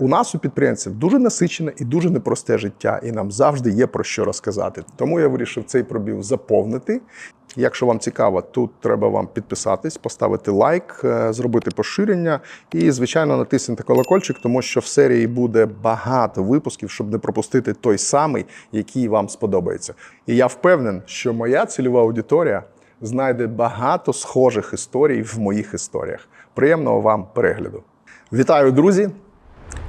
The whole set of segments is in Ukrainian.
У нас у підприємців дуже насичене і дуже непросте життя, і нам завжди є про що розказати. Тому я вирішив цей пробіл заповнити. Якщо вам цікаво, тут треба вам підписатись, поставити лайк, е, зробити поширення і, звичайно, натиснути колокольчик, тому що в серії буде багато випусків, щоб не пропустити той самий, який вам сподобається. І я впевнений, що моя цільова аудиторія знайде багато схожих історій в моїх історіях. Приємного вам перегляду! Вітаю, друзі!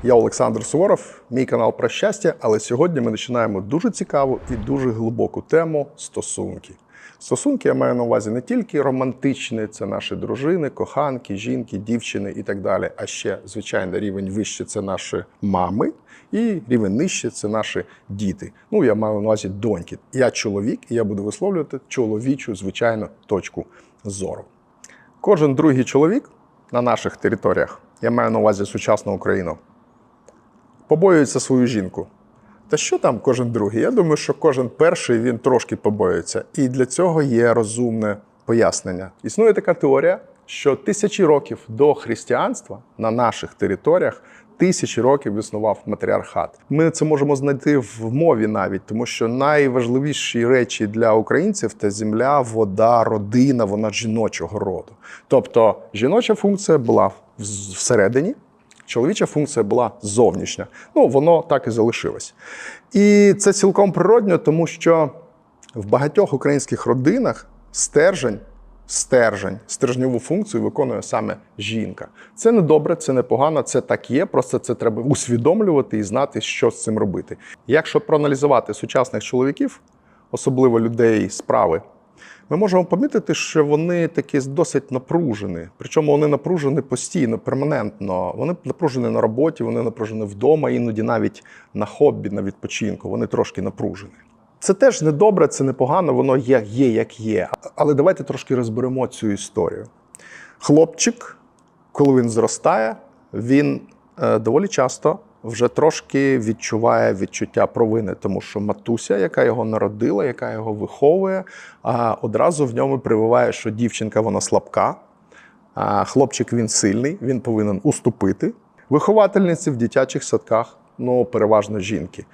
Я Олександр Суворов, мій канал про щастя. Але сьогодні ми починаємо дуже цікаву і дуже глибоку тему стосунки. Стосунки я маю на увазі не тільки романтичні, це наші дружини, коханки, жінки, дівчини і так далі. А ще, звичайно, рівень вище це наші мами, і рівень нижче це наші діти. Ну, я маю на увазі доньки. Я чоловік, і я буду висловлювати чоловічу, звичайно, точку зору. Кожен другий чоловік на наших територіях, я маю на увазі сучасну Україну, побоюється свою жінку. Та що там кожен другий? Я думаю, що кожен перший він трошки побоюється. І для цього є розумне пояснення. Існує така теорія, що тисячі років до християнства на наших територіях тисячі років існував матріархат. Ми це можемо знайти в мові навіть, тому що найважливіші речі для українців це земля, вода, родина, вона жіночого роду. Тобто жіноча функція була всередині. Чоловіча функція була зовнішня. Ну, воно так і залишилось. І це цілком природньо, тому що в багатьох українських родинах стержень, стержень, стержньову функцію виконує саме жінка. Це не добре, це не погано, це так є. Просто це треба усвідомлювати і знати, що з цим робити. Якщо проаналізувати сучасних чоловіків, особливо людей справи, ми можемо помітити, що вони такі досить напружені. Причому вони напружені постійно, перманентно. Вони напружені на роботі, вони напружені вдома, іноді навіть на хобі, на відпочинку. Вони трошки напружені. Це теж не добре, це не погано, воно є, є як є. Але давайте трошки розберемо цю історію. Хлопчик, коли він зростає, він е, доволі часто вже трошки відчуває відчуття провини, тому що матуся, яка його народила, яка його виховує, одразу в ньому прививає, що дівчинка вона слабка, хлопчик він сильний, він повинен уступити. Виховательниці в дитячих садках, ну переважно жінки.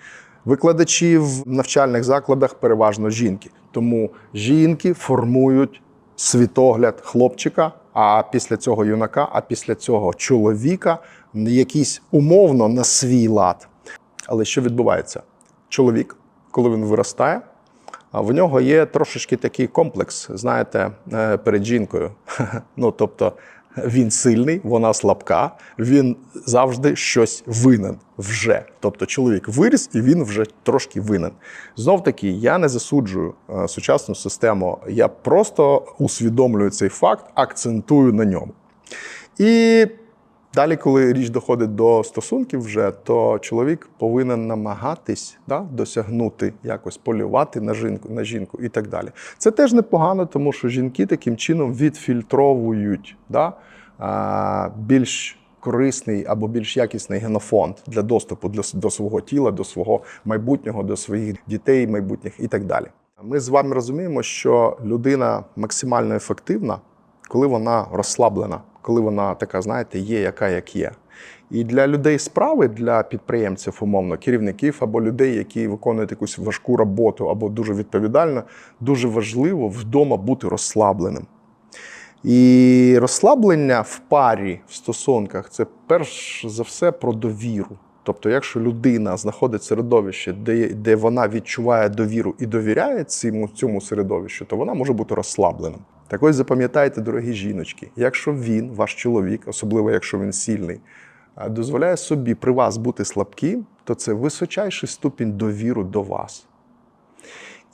Викладачі в навчальних закладах переважно жінки. Тому жінки формують світогляд хлопчика, а після цього юнака, а після цього чоловіка якийсь умовно на свій лад. Але що відбувається? Чоловік, коли він виростає, в нього є трошечки такий комплекс, знаєте, е, перед жінкою. Ну, тобто він сильний, вона слабка, він завжди щось винен вже. Тобто чоловік виріс і він вже трошки винен. Знов таки, я не засуджую е, сучасну систему, я просто усвідомлюю цей факт, акцентую на ньому. І Далі, коли річ доходить до стосунків, вже то чоловік повинен намагатись да, досягнути якось полювати на жінку, на жінку і так далі. Це теж непогано, тому що жінки таким чином відфільтровують да, а, більш корисний або більш якісний генофонд для доступу для, до свого тіла, до свого майбутнього, до своїх дітей, майбутніх і так далі. Ми з вами розуміємо, що людина максимально ефективна, коли вона розслаблена коли вона така, знаєте, є, яка як є. І для людей справи, для підприємців, умовно, керівників або людей, які виконують якусь важку роботу або дуже відповідально, дуже важливо вдома бути розслабленим. І розслаблення в парі в стосунках це перш за все про довіру. Тобто, якщо людина знаходить середовище, де де вона відчуває довіру і довіряє цьому, цьому середовищу, то вона може бути розслабленим. Так ось запам'ятайте, дорогі жіночки, якщо він, ваш чоловік, особливо якщо він сильний, дозволяє собі при вас бути слабким, то це височайший ступінь довіру до вас.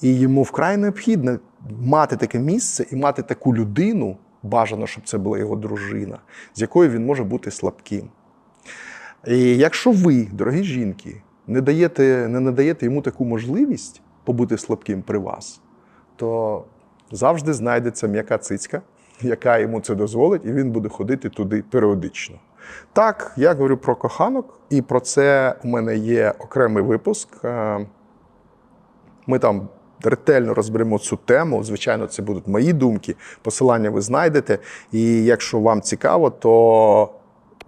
І йому вкрай необхідно мати таке місце і мати таку людину, бажано, щоб це була його дружина, з якою він може бути слабким. І якщо ви, дорогі жінки, не даєте, не надаєте йому таку можливість побути слабким при вас, то завжди знайдеться м'яка цицька, яка йому це дозволить, і він буде ходити туди періодично. Так, я говорю про коханок, і про це у мене є окремий випуск. Е, Ми там ретельно розберемо цю тему. Звичайно, це будуть мої думки. Посилання ви знайдете. І якщо вам цікаво, то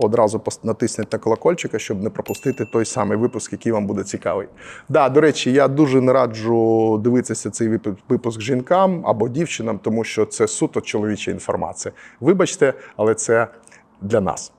одразу натисніть на колокольчика, щоб не пропустити той самий випуск, який вам буде цікавий. Да, до речі, я дуже не раджу дивитися цей випу- випуск жінкам або дівчинам, тому що це суто чоловіча інформація. Вибачте, але це для нас.